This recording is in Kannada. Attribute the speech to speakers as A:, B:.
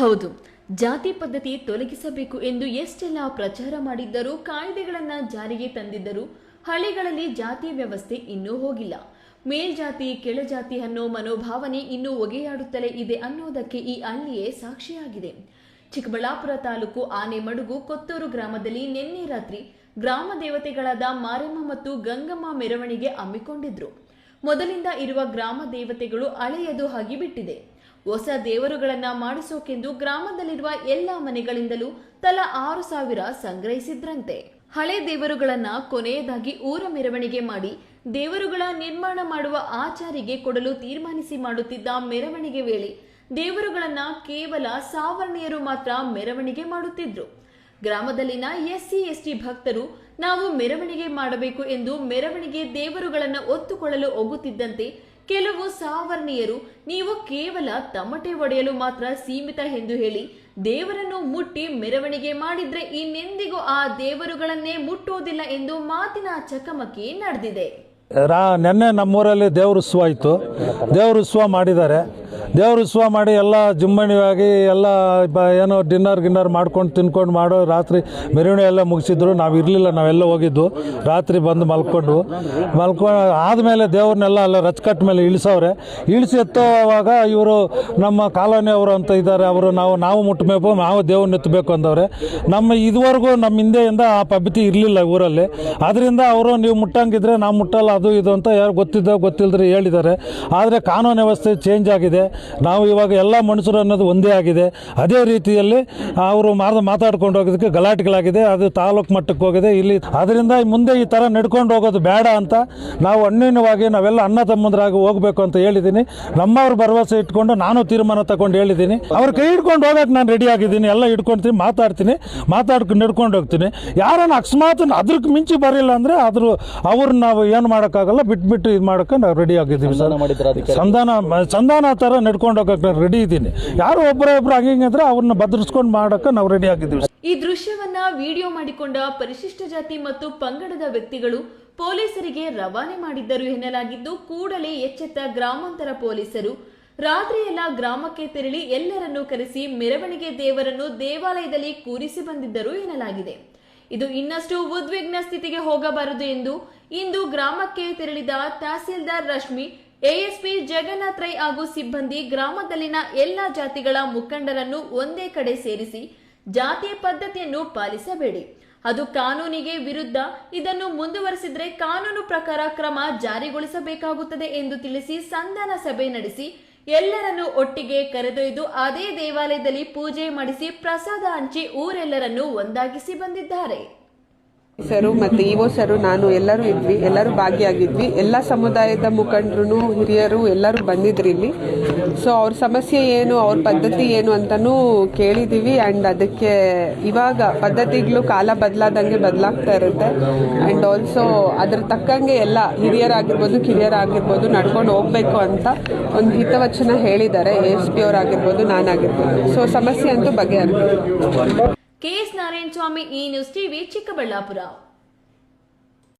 A: ಹೌದು. ಜಾತಿ ಪದ್ಧತಿ ತೊಲಗಿಸಬೇಕು ಎಂದು ಎಷ್ಟೆಲ್ಲ ಪ್ರಚಾರ ಮಾಡಿದ್ದರೂ ಕಾಯ್ದೆಗಳನ್ನ ಜಾರಿಗೆ ತಂದಿದ್ದರೂ ಹಳ್ಳಿಗಳಲ್ಲಿ ಜಾತಿ ವ್ಯವಸ್ಥೆ ಇನ್ನೂ ಹೋಗಿಲ್ಲ. ಮೇಲ್ಜಾತಿ, ಕೆಳಜಾತಿ ಅನ್ನೋ ಮನೋಭಾವನೆ ಇನ್ನೂ ಒಗೆಯಾಡುತ್ತಲೇ ಇದೆ ಅನ್ನೋದಕ್ಕೆ ಈ ಹಳ್ಳಿಯೇ ಸಾಕ್ಷಿಯಾಗಿದೆ. ಚಿಕ್ಕಬಳ್ಳಾಪುರ ತಾಲೂಕು ಆನೆಮಡುಗು ಕೊತ್ತೂರು ಗ್ರಾಮದಲ್ಲಿ ನಿನ್ನೆ ರಾತ್ರಿ ಗ್ರಾಮ ದೇವತೆಗಳಾದ ಮಾರಮ್ಮ ಮತ್ತು ಗಂಗಮ್ಮ ಮೆರವಣಿಗೆ ಹಮ್ಮಿಕೊಂಡಿದ್ರು. ಮೊದಲಿಂದ ಇರುವ ಗ್ರಾಮ ದೇವತೆಗಳು ಹಳೆಯದು ಆಗಿಬಿಟ್ಟಿದೆ ಹೊಸ ದೇವರುಗಳನ್ನ ಮಾಡಿಸೋಕೆಂದು ಗ್ರಾಮದಲ್ಲಿರುವ ಎಲ್ಲ ಮನೆಗಳಿಂದಲೂ ತಲಾ ಆರು ಸಾವಿರ ಸಂಗ್ರಹಿಸಿದ್ರಂತೆ. ಹಳೆ ದೇವರುಗಳನ್ನ ಕೊನೆಯದಾಗಿ ಊರ ಮೆರವಣಿಗೆ ಮಾಡಿ ದೇವರುಗಳ ನಿರ್ಮಾಣ ಮಾಡುವ ಆಚಾರಿಗೆ ಕೊಡಲು ತೀರ್ಮಾನಿಸಿ ಮಾಡುತ್ತಿದ್ದ ಮೆರವಣಿಗೆ ವೇಳೆ ದೇವರುಗಳನ್ನ ಕೇವಲ ಸಾವರ್ಣೀಯರು ಮಾತ್ರ ಮೆರವಣಿಗೆ ಮಾಡುತ್ತಿದ್ರು. ಗ್ರಾಮದಲ್ಲಿನ ಎಸ್ಸಿ, ಎಸ್ಟಿ ಭಕ್ತರು ನಾವು ಮೆರವಣಿಗೆ ಮಾಡಬೇಕು ಎಂದು ಮೆರವಣಿಗೆ ದೇವರುಗಳನ್ನ ಒತ್ತುಕೊಳ್ಳಲು ಹೋಗುತ್ತಿದ್ದಂತೆ ಕೆಲವು ಸಾವರ್ಣೀಯರು ನೀವು ಕೇವಲ ತಮಟೆ ಒಡೆಯಲು ಮಾತ್ರ ಸೀಮಿತ ಎಂದು ಹೇಳಿ, ದೇವರನ್ನು ಮುಟ್ಟಿ ಮೆರವಣಿಗೆ ಮಾಡಿದ್ರೆ ಇನ್ನೆಂದಿಗೂ ಆ ದೇವರುಗಳನ್ನೇ ಮುಟ್ಟುವುದಿಲ್ಲ ಎಂದು ಮಾತಿನ ಚಕಮಕಿ ನಡೆದಿದೆ.
B: ರಾ, ನೆನ್ನೆ ನಮ್ಮೂರಲ್ಲಿ ದೇವ್ರ ಉತ್ಸವ ಇತ್ತು. ದೇವ್ರ ಉತ್ಸವ ಮಾಡಿದ್ದಾರೆ. ದೇವ್ರ ಉತ್ಸವ ಮಾಡಿ ಎಲ್ಲ ಜುಮ್ಮಣಿಯಾಗಿ ಎಲ್ಲ ಏನೋ ಡಿನ್ನರ್ ಗಿನ್ನರ್ ಮಾಡ್ಕೊಂಡು ತಿನ್ಕೊಂಡು ಮಾಡೋ ರಾತ್ರಿ ಮೆರವಣಿಗೆ ಎಲ್ಲ ಮುಗಿಸಿದ್ರು. ನಾವು ಇರಲಿಲ್ಲ, ನಾವೆಲ್ಲ ಹೋಗಿದ್ದು. ರಾತ್ರಿ ಬಂದು ಮಲ್ಕೊಂಡು. ಮಲ್ಕೊ ಆದಮೇಲೆ ದೇವ್ರನ್ನೆಲ್ಲ ಅಲ್ಲ ರಚ್ಕಟ್ ಮೇಲೆ ಇಳಿಸವ್ರೆ. ಇಳಿಸಿ ಎತ್ತೋವಾಗ ಇವರು ನಮ್ಮ ಕಾಲೋನಿಯವರು ಅಂತ ಇದ್ದಾರೆ. ಅವರು ನಾವು ನಾವು ಮುಟ್ಟಬೇಕು ನಾವು ದೇವ್ರನ್ನ ಎತ್ತಬೇಕು ಅಂದವ್ರೆ. ನಮ್ಮ ಇದುವರೆಗೂ ನಮ್ಮ ಹಿಂದೆಯಿಂದ ಆ ಪದ್ಧತಿ ಇರಲಿಲ್ಲ ಊರಲ್ಲಿ. ಅದರಿಂದ ಅವರು ನೀವು ಮುಟ್ಟಂಗಿದ್ರೆ ನಾವು ಮುಟ್ಟಲ್ಲ, ಅದು ಇದು ಅಂತ ಯಾರು ಗೊತ್ತಿದ್ದ ಗೊತ್ತಿಲ್ಲದ್ರೆ ಹೇಳಿದ್ದಾರೆ. ಆದರೆ ಕಾನೂನು ವ್ಯವಸ್ಥೆ ಚೇಂಜ್ ಆಗಿದೆ. ನಾವು ಇವಾಗ ಎಲ್ಲ ಮನುಷ್ಯರು ಅನ್ನೋದು ಒಂದೇ ಆಗಿದೆ. ಅದೇ ರೀತಿಯಲ್ಲಿ ಅವರು ಮಾರ್ದ ಮಾತಾಡ್ಕೊಂಡು ಹೋಗೋದಕ್ಕೆ ಗಲಾಟೆಗಳಾಗಿದೆ. ಅದು ತಾಲೂಕು ಮಟ್ಟಕ್ಕೆ ಹೋಗಿದೆ. ಇಲ್ಲಿ ಅದರಿಂದ ಮುಂದೆ ಈ ಥರ ನಡ್ಕೊಂಡು ಹೋಗೋದು ಬೇಡ ಅಂತ ನಾವು ಅಣ್ಣಿನವಾಗಿ ನಾವೆಲ್ಲ ಅಣ್ಣ ತಮ್ಮಂದ್ರಾಗಿ ಹೋಗ್ಬೇಕು ಅಂತ ಹೇಳಿದ್ದೀನಿ. ನಮ್ಮವ್ರ ಭರವಸೆ ಇಟ್ಕೊಂಡು ನಾನು ತೀರ್ಮಾನ ತಗೊಂಡು ಹೇಳಿದ್ದೀನಿ. ಅವ್ರ ಕೈ ಹಿಡ್ಕೊಂಡು ಹೋಗಕ್ಕೆ ನಾನು ರೆಡಿ ಆಗಿದ್ದೀನಿ. ಎಲ್ಲ ಇಟ್ಕೊಂತೀನಿ ಮಾತಾಡ್ತೀನಿ ಮಾತಾಡ್ಕೊಂಡು ನಡ್ಕೊಂಡು ಹೋಗ್ತೀನಿ. ಯಾರನ್ನು ಅಕಸ್ಮಾತ್ ಅದ್ರಕ್ಕೆ ಮಿಂಚಿ ಬರಲಿಲ್ಲ ಅಂದರೆ ಅದ್ರ ಅವ್ರನ್ನ ನಾವು ಏನು ಮಾಡೋಕ್ಕಾಗಲ್ಲ ಬಿಟ್ಬಿಟ್ಟು ಇದು ಮಾಡೋಕ್ಕೆ ನಾವು ರೆಡಿ ಆಗಿದ್ದೀವಿ ಸರ್. ಸಂಧಾನ ಸಂಧಾನ ಥರ ನಡ್ಕೊಂಡು ಹೋಗಕ್ಕೆ ರೆಡಿ ಇದ್ದೀನಿ. ಯಾರು ಒಬ್ಬರ ಒಬ್ರು ಹಂಗೆ ಹಿಂಗೆ ಅಂದ್ರೆ ಅವ್ರನ್ನ ಭದ್ರಿಸ್ಕೊಂಡು ಮಾಡೋಕ್ಕೆ ನಾವು ರೆಡಿ ಆಗಿದ್ದೀವಿ.
A: ಈ ದೃಶ್ಯವನ್ನ ವಿಡಿಯೋ ಮಾಡಿಕೊಂಡ ಪರಿಶಿಷ್ಟ ಜಾತಿ ಮತ್ತು ಪಂಗಡದ ವ್ಯಕ್ತಿಗಳು ಪೊಲೀಸರಿಗೆ ರವಾನೆ ಮಾಡಿದ್ದರು ಎನ್ನಲಾಗಿದ್ದು, ಕೂಡಲೇ ಎಚ್ಚೆತ್ತ ಗ್ರಾಮಾಂತರ ಪೊಲೀಸರು. ರಾತ್ರಿಯೆಲ್ಲ ಗ್ರಾಮಕ್ಕೆ ತೆರಳಿ ಎಲ್ಲರನ್ನೂ ಕರೆಸಿ ಮೆರವಣಿಗೆ ದೇವರನ್ನು ದೇವಾಲಯದಲ್ಲಿ ಕೂರಿಸಿ ಬಂದಿದ್ದರು ಎನ್ನಲಾಗಿದೆ. ಇದು ಇನ್ನಷ್ಟು ಉದ್ವಿಗ್ನ ಸ್ಥಿತಿಗೆ ಹೋಗಬಾರದು ಎಂದು ಇಂದು ಗ್ರಾಮಕ್ಕೆ ತೆರಳಿದ ತಹಸೀಲ್ದಾರ್ ರಶ್ಮಿ ಎಎಸ್ಪಿ ಜಗನ್ನಾಥ್ ರೈ ಹಾಗೂ ಸಿಬ್ಬಂದಿ ಗ್ರಾಮದಲ್ಲಿನ ಎಲ್ಲಾ ಜಾತಿಗಳ ಮುಖಂಡರನ್ನು ಒಂದೇ ಕಡೆ ಸೇರಿಸಿ ಜಾತಿ ಪದ್ಧತಿಯನ್ನು ಪಾಲಿಸಬೇಡಿ. ಅದು ಕಾನೂನಿಗೆ ವಿರುದ್ಧ. ಇದನ್ನು ಮುಂದುವರೆಸಿದರೆ ಕಾನೂನು ಪ್ರಕಾರ ಕ್ರಮ ಜಾರಿಗೊಳಿಸಬೇಕಾಗುತ್ತದೆ ಎಂದು ತಿಳಿಸಿ ಸಂಧಾನ ಸಭೆ ನಡೆಸಿ ಎಲ್ಲರನ್ನು ಒಟ್ಟಿಗೆ ಕರೆದೊಯ್ದು ಅದೇ ದೇವಾಲಯದಲ್ಲಿ ಪೂಜೆ ಮಾಡಿಸಿ ಪ್ರಸಾದ ಹಂಚಿ ಊರೆಲ್ಲರನ್ನು ಒಂದಾಗಿಸಿ ಬಂದಿದ್ದಾರೆ.
C: ಸರು ಮತ್ತು ಇಒ ಸರು ನಾನು ಎಲ್ಲರೂ ಇದ್ವಿ, ಎಲ್ಲರೂ ಭಾಗಿಯಾಗಿದ್ವಿ. ಎಲ್ಲ ಸಮುದಾಯದ ಮುಖಂಡರು ಹಿರಿಯರು ಎಲ್ಲರೂ ಬಂದಿದ್ರು ಇಲ್ಲಿ. ಸೊ ಅವ್ರ ಸಮಸ್ಯೆ ಏನು, ಅವ್ರ ಪದ್ಧತಿ ಏನು ಅಂತಲೂ ಕೇಳಿದ್ದೀವಿ ಆ್ಯಂಡ್ ಅದಕ್ಕೆ ಇವಾಗ ಪದ್ಧತಿಗಳು ಕಾಲ ಬದಲಾದಂಗೆ ಬದಲಾಗ್ತಾ ಇರುತ್ತೆ. ಆ್ಯಂಡ್ ಆಲ್ಸೋ ಅದ್ರ ತಕ್ಕಂಗೆ ಎಲ್ಲ ಹಿರಿಯರಾಗಿರ್ಬೋದು, ಕಿರಿಯರಾಗಿರ್ಬೋದು ನಡ್ಕೊಂಡು ಹೋಗ್ಬೇಕು ಅಂತ ಒಂದು ಹಿತವಚನ ಹೇಳಿದ್ದಾರೆ. ಎಸ್ ಪಿ ಅವರಾಗಿರ್ಬೋದು, ನಾನಾಗಿರ್ಬೋದು. ಸೊ ಸಮಸ್ಯೆ ಅಂತೂ ಬಗೆಹರಿದೆ
A: ಕೆಎಸ್ ನಾರಾಯಣ ಸ್ವಾಮಿ ಈ ನ್ಯೂಸ್ ಟಿವಿ ಚಿಕ್ಕಬಳ್ಳಾಪುರ